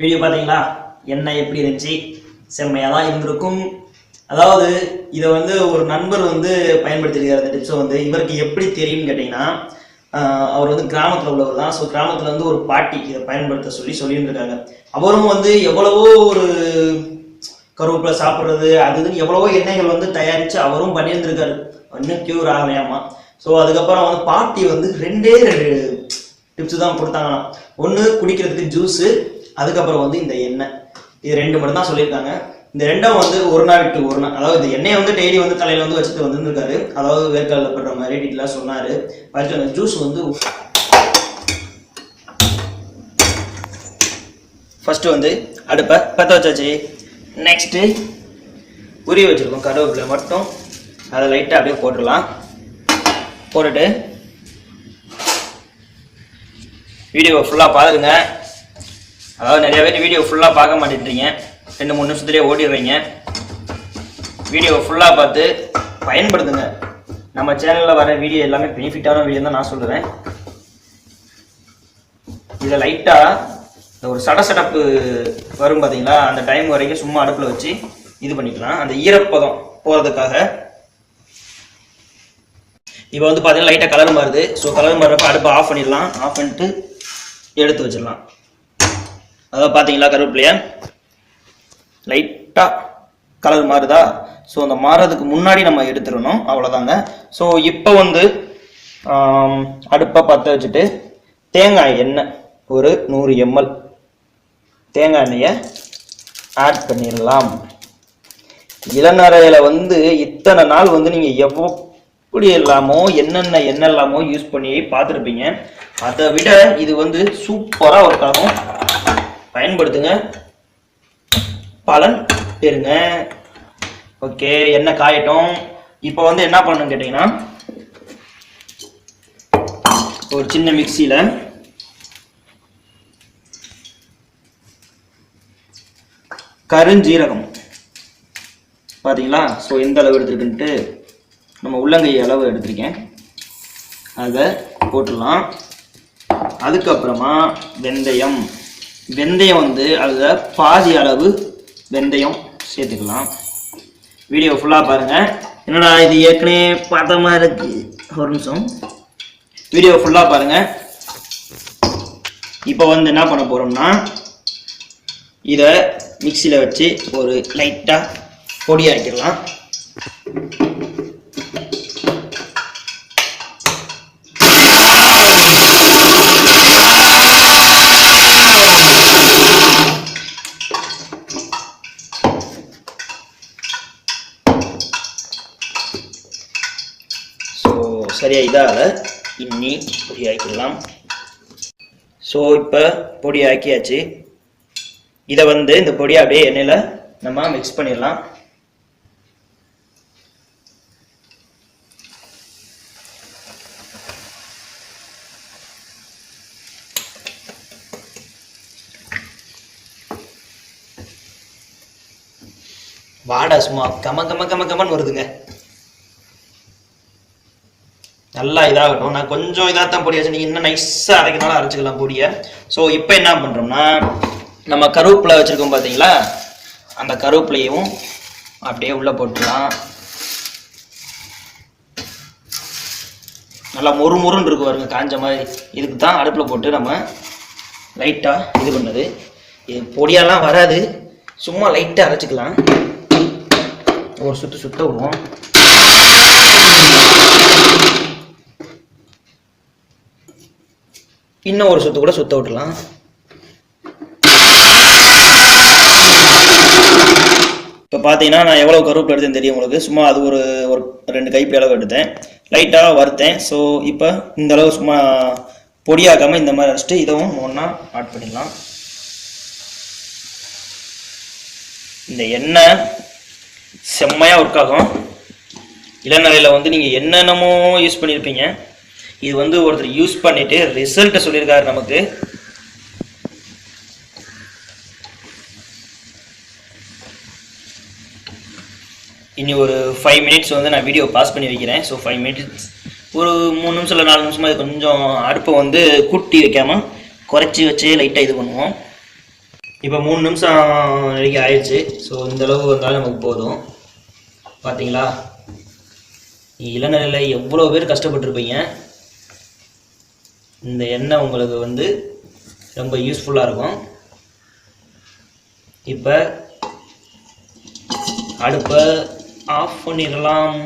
Video பார்த்தீங்களா எண்ணெய் எப்படி இருந்துச்சு? செம்மையாக தான் இருந்திருக்கும். அதாவது இதை வந்து ஒரு நண்பர் வந்து பயன்படுத்தியிருக்காரு அந்த டிப்ஸை வந்து. இவருக்கு எப்படி தெரியும்னு கேட்டிங்கன்னா அவர் வந்து கிராமத்தில் உள்ளவர் தான். ஸோ கிராமத்தில் வந்து ஒரு பாட்டி இதை பயன்படுத்த சொல்லி சொல்லியிருந்துருக்காங்க. அவரும் வந்து எவ்வளவோ ஒரு கருவேப்பிலை சாப்பிட்றது அது இதுன்னு எவ்வளவோ எண்ணெய்கள் வந்து தயாரித்து அவரும் பண்ணியிருந்திருக்காரு. இன்னும் க்யூர் ஆகலையாமா ஸோ அதுக்கப்புறம் வந்து பாட்டி வந்து ரெண்டே ரெண்டு டிப்ஸ் தான் கொடுத்தாங்களாம். ஒன்று குடிக்கிறதுக்கு ஜூஸு அதுக்கப்புறம் வந்து இந்த எண்ணெய். இது ரெண்டு மட்டும் தான் சொல்லியிருக்காங்க. இந்த ரெண்டும் வந்து ஒரு நாள் விட்டு ஒரு நாள். அதாவது இந்த எண்ணெயை வந்து டெய்லி வந்து தலையில் வந்து வச்சுட்டு வந்துருக்காரு அதாவது வேர்க்கடலை படுற மாதிரி டீட்டெயிலாக சொன்னார். ஃபஸ்ட்டு அந்த ஜூஸ் வந்து ஃபஸ்ட்டு வந்து அடுப்பை பற்ற வச்சாச்சு. நெக்ஸ்ட்டு உரிய வச்சுருக்கோம் கருவேப்பிலை மட்டும். அதை லைட்டாக அப்படியே போட்டுடலாம். போட்டுட்டு வீடியோவை ஃபுல்லாக பாருங்கள் அதாவது நிறைய பேர் வீடியோ ஃபுல்லாக பார்க்க மாட்டேன்றீங்க. ரெண்டு மூணு நிமிஷத்துலேயே ஓடிடுறீங்க. வீடியோவை ஃபுல்லாக பார்த்து பயன்படுத்துங்க. நம்ம சேனலில் வர வீடியோ எல்லாமே பெனிஃபிட்டான வீடியோ தான் நான் சொல்லுவேன் இதில் லைட்டாக இந்த ஒரு சடசடப்பு வரும் பார்த்தீங்களா அந்த டைம் வரைக்கும் சும்மா அடுப்பில் வச்சு இது பண்ணிக்கலாம். அந்த ஈரப்பதம் போகிறதுக்காக இப்போ வந்து பார்த்தீங்கன்னா லைட்டாக கலர் மாறுது. ஸோ கலர் மாறுறப்ப அடுப்பை ஆஃப் பண்ணிடலாம். ஆஃப் பண்ணிட்டு எடுத்து வச்சிடலாம். அதாவது பார்த்தீங்களா கருவேப்பிலைய? லைட்டாக கலர் மாறுதா? ஸோ அந்த மாறுறதுக்கு முன்னாடி நம்ம எடுத்துடணும். அவ்வளோதாங்க ஸோ இப்போ வந்து அடுப்பை பற்ற வச்சுட்டு தேங்காய் எண்ணெய் ஒரு நூறு எம்எல். தேங்காய் எண்ணெயை ஆட் பண்ணிடலாம். இளநறையில் வந்து இத்தனை நாள் வந்து நீங்கள் எப்படி எல்லாமோ என்னென்ன என்னெல்லாமோ யூஸ் பண்ணி பார்த்துருப்பீங்க. அதை விட இது வந்து சூப்பராக ஒர்க் ஆகும். பயன்படுத்துங்க. பலன் பெறுங்க. ஓகே என்ன காயட்டும்? இப்போ வந்து என்ன பண்ணணும் கேட்டிங்கன்னா ஒரு சின்ன மிக்சியில் கருஞ்சீரகம். பார்த்தீங்களா ஸோ எந்த அளவு எடுத்துருக்குன்ட்டு நம்ம உள்ளங்கை அளவு எடுத்திருக்கேன். அதை போட்டுடலாம். அதுக்கப்புறமா வெந்தயம். வெந்தயம் வந்து அதில் பாதி அளவு வெந்தயம் சேர்த்துக்கலாம். வீடியோ ஃபுல்லாக பாருங்கள் என்னடா இது ஏற்கனவே பார்த்த மாதிரி இருக்கு. ஒரு நிமிஷம். வீடியோ ஃபுல்லாக பாருங்கள் இப்போ வந்து என்ன பண்ண போகிறோம்னா இதை மிக்சியில் வச்சு ஒரு லைட்டாக பொடி ஆக்கிடலாம் சரியா இதால் இன்னி பொடி ஆக்கிடலாம் ஸோ இப்போ பொடி ஆக்கியாச்சு இதை வந்து இந்த பொடியை அப்படியே எண்ணெயில் நம்ம மிக்ஸ் பண்ணிடலாம். வாடா சும்மா கம கம கம கமன்னு வருதுங்க. நல்லா இதாகட்டும். நான் கொஞ்சம் இதாக தான் பொடி வச்சு நீங்கள் இன்னும் நைஸாக அரைக்கனாலும் அரைச்சிக்கலாம் பொடியை. ஸோ இப்போ என்ன பண்ணுறோம்னா நம்ம கருவேப்பிலை வச்சுருக்கோம் பார்த்தீங்களா அந்த கருவேப்பிலையும் அப்படியே உள்ளே போட்டுடலாம் நல்லா மொறு மொறுன்னு இருக்கு பாருங்க காஞ்ச மாதிரி. இதுக்கு தான் அடுப்பில் போட்டு நம்ம லைட்டாக இது பண்ணது. இது பொடியாலாம் வராது. சும்மா லைட்டாக அரைச்சிக்கலாம். ஒரு சுற்று சுத்த விடுவோம். இன்னும் ஒரு சொத்து கூட சுத்த விட்டுலாம் இப்போ பார்த்தீங்கன்னா நான் எவ்வளோ கருவேப்பிலை எடுத்தேன்னு தெரியும் உங்களுக்கு. சும்மா அது ஒரு ஒரு ரெண்டு கைப்பிடி அளவு எடுத்தேன். லைட்டாக வறுத்தேன். ஸோ இப்போ இந்த அளவு சும்மா பொடியாக்காமல் இந்த மாதிரி வச்சுட்டு இதுவும் ஒன்றா ஆட் பண்ணிடலாம். இந்த எண்ணெய் செம்மையாக ஒர்க் ஆகும். இளநரையில் வந்து நீங்கள் என்னென்னமோ யூஸ் பண்ணியிருப்பீங்க இது வந்து ஒருத்தர் யூஸ் பண்ணிட்டு ரிசல்ட்டை சொல்லியிருக்காரு நமக்கு. இனி ஒரு ஃபைவ் மினிட்ஸ் வந்து நான் வீடியோ பாஸ் பண்ணி வைக்கிறேன். ஸோ ஃபைவ் மினிட்ஸ் ஒரு மூணு நிமிஷம் இல்லை நாலு நிமிஷமாக இது கொஞ்சம் அடுப்பை வந்து கூட்டி வைக்காமல் குறைச்சி வச்சு லைட்டாக இது பண்ணுவோம். இப்போ மூணு நிமிஷம் வரைக்கும் ஆயிடுச்சு. ஸோ இந்தளவு வந்தாலும் நமக்கு போதும். பார்த்தீங்களா இளநிலையில் எவ்வளோ பேர் கஷ்டப்பட்டிருப்பீங்க. இந்த எண்ணெய் உங்களுக்கு வந்து ரொம்ப யூஸ்ஃபுல்லாக இருக்கும். இப்போ அடுப்பை ஆஃப் பண்ணிடலாம்.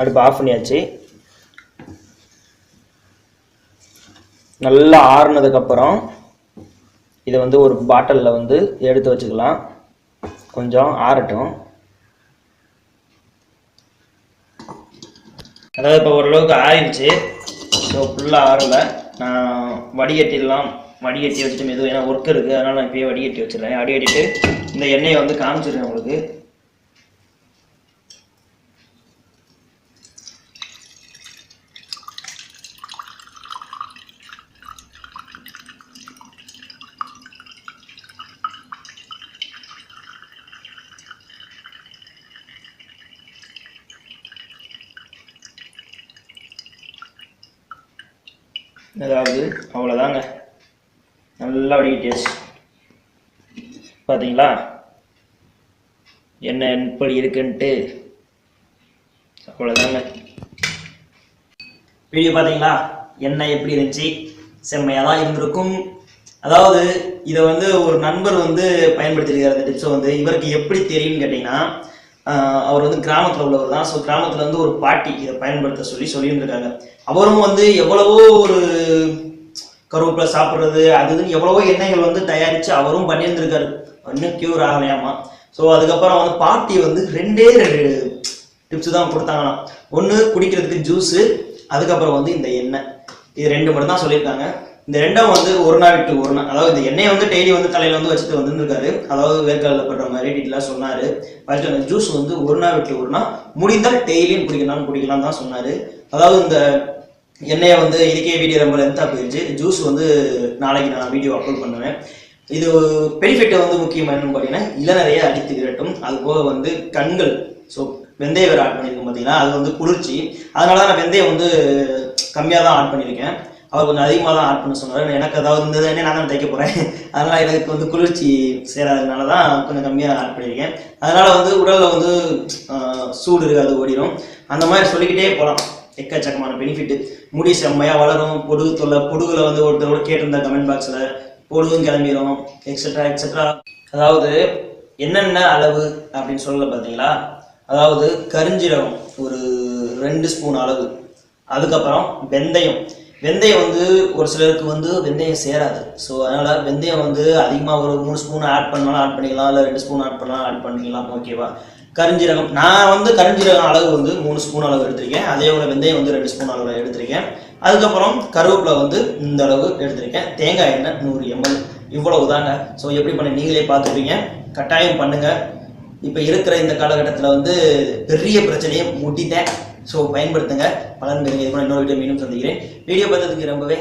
அடுப்பு ஆஃப் பண்ணியாச்சு. நல்லா ஆறுனதுக்கப்புறம் இதை வந்து ஒரு பாட்டிலில் வந்து எடுத்து வச்சுக்கலாம். கொஞ்சம் ஆறட்டும். அதாவது இப்போ ஓரளவுக்கு ஆறிடுச்சு. ஸோ ஃபுல்லாக ஆறலை. நான் வடிகட்டிடலாம். வடிகட்டி வச்சுட்டு மெதுவாக ஏன்னா ஒர்க் இருக்குது அதனால் நான் இப்போயே வடிகட்டி வச்சிடறேன். வடிகட்டிட்டு இந்த எண்ணெயை வந்து காமிச்சிருக்கேன் உங்களுக்கு. அதாவது அவ்வளோதாங்க நல்லா வடிகட்டியாச்சு. பார்த்தீங்களா என்ன எப்படி இருக்குன்ட்டு. அவ்வளோதாங்க வீடியோ பார்த்தீங்களா என்ன எப்படி இருந்துச்சு? செம்மையாக தான் இருந்திருக்கும். அதாவது இதை வந்து ஒரு நண்பர் வந்து பயன்படுத்தியிருக்காரு அந்த டிப்ஸை வந்து. இவருக்கு எப்படி தெரியும்னு கேட்டிங்கன்னா அவர் வந்து கிராமத்தில் உள்ளவர் தான். ஸோ கிராமத்தில் வந்து ஒரு பாட்டி இதை பயன்படுத்த சொல்லி சொல்லியிருந்திருக்காங்க. அவரும் வந்து எவ்வளவோ ஒரு கருவேப்பிலை சாப்பிட்றது அது இதுன்னு எவ்வளவோ எண்ணெய்கள் வந்து தயாரித்து அவரும் பண்ணியிருந்திருக்காரு. இன்னும் கியூர் ஆகலையாமா? ஸோ அதுக்கப்புறம் வந்து பாட்டி வந்து ரெண்டே ரெண்டு டிப்ஸ் தான் கொடுத்தாங்களாம். ஒன்று குடிக்கிறதுக்கு ஜூஸு அதுக்கப்புறம் வந்து இந்த எண்ணெய். இது ரெண்டு மட்டும் தான் சொல்லியிருக்காங்க. இந்த ரெண்டும் வந்து ஒரு நாள் விட்டு ஒரு நாள் அதாவது இந்த எண்ணெயை வந்து டெய்லி வந்து தலையில் வந்து வச்சுட்டு வந்துருக்காரு அதாவது வேர்க்கடலில் படுற மாதிரி டீட்டெயிலாக சொன்னார். ஃபர்ஸ்ட் அந்த ஜூஸ் வந்து ஒரு நாள் விட்டு ஒரு நாள் முடிந்தால் டெய்லியும் குடிக்கலாம் குடிக்கலாம் தான் சொன்னார். அதாவது இந்த எண்ணெயை வந்து இதுக்கே வீடியோ ரொம்ப லென்த்தாக போயிடுச்சு ஜூஸ் வந்து நாளைக்கு நான் வீடியோ அப்லோட் பண்ணுவேன். இது பெனிஃபிட்டை வந்து முக்கியமாக என்னன்னு பார்த்தீங்கன்னா இளநறைய அடித்து விரட்டும். அது போக வந்து கண்கள் ஸோ வெந்தயம் வேறு ஆட் பண்ணியிருக்கோம் பார்த்தீங்கன்னா அது வந்து குளிர்ச்சி. அதனால தான் நான் வெந்தயம் வந்து கம்மியாக தான் ஆட் பண்ணியிருக்கேன். அவர் கொஞ்சம் அதிகமாக தான் ஆட் பண்ண சொன்னார். எனக்கு அதாவது இருந்ததுன்னே நான் தான் தைக்க போகிறேன் அதனால் எனக்கு வந்து குளிர்ச்சி சேராததுனால தான் கொஞ்சம் கம்மியாக ஆட் பண்ணியிருக்கேன். அதனால் வந்து உடலில் வந்து சூடு இருக்காது ஓடிடும் அந்த மாதிரி சொல்லிக்கிட்டே போகலாம் எக்கச்சக்கமான பெனிஃபிட்டு முடி செம்மையாக வளரும். பொடுகு தொல்லை பொடுகில் வந்து ஒருத்தரோட கேட்டிருந்தா கமெண்ட் பாக்ஸில் பொடுகும் கிளம்பிடும் எக்ஸட்ரா எக்ஸட்ரா அதாவது என்னென்ன அளவு அப்படின்னு சொல்லல பார்த்தீங்களா அதாவது கரிஞ்சீரகம் ஒரு ரெண்டு ஸ்பூன் அளவு. அதுக்கப்புறம் வெந்தயம். வெந்தயம் வந்து ஒரு சிலருக்கு வந்து வெந்தயம் சேராது. ஸோ அதனால் வெந்தயம் வந்து அதிகமாக ஒரு மூணு ஸ்பூன் ஆட் பண்ணாலும் ஆட் பண்ணிக்கலாம் இல்லை ரெண்டு ஸ்பூன் ஆட் பண்ணாலும் ஆட் பண்ணிக்கலாம் ஓகேவா கரிஞ்சீரகம் நான் வந்து கரிஞ்சீரகம் அளவு வந்து மூணு ஸ்பூன் அளவு எடுத்திருக்கேன். அதே போல் வெந்தயம் வந்து ரெண்டு ஸ்பூன் அளவு எடுத்திருக்கேன். அதுக்கப்புறம் கருவேப்பிலை வந்து இந்த அளவு எடுத்திருக்கேன். தேங்காய் எண்ணெய் நூறு எம்எல் இவ்வளவு தாங்க ஸோ எப்படி பண்ண நீங்களே பார்த்துருப்பீங்க கட்டாயம் பண்ணுங்கள் இப்போ இருக்கிற இந்த காலகட்டத்தில் வந்து பெரிய பிரச்சனையை முட்டிட்டேன். ஸோ பயன்படுத்துங்க. பலன் பெறுங்க. இது கூட இன்னொரு வீடியோ மீண்டும் சந்திக்கிறேன். வீடியோ பார்த்ததுக்கு ரொம்பவே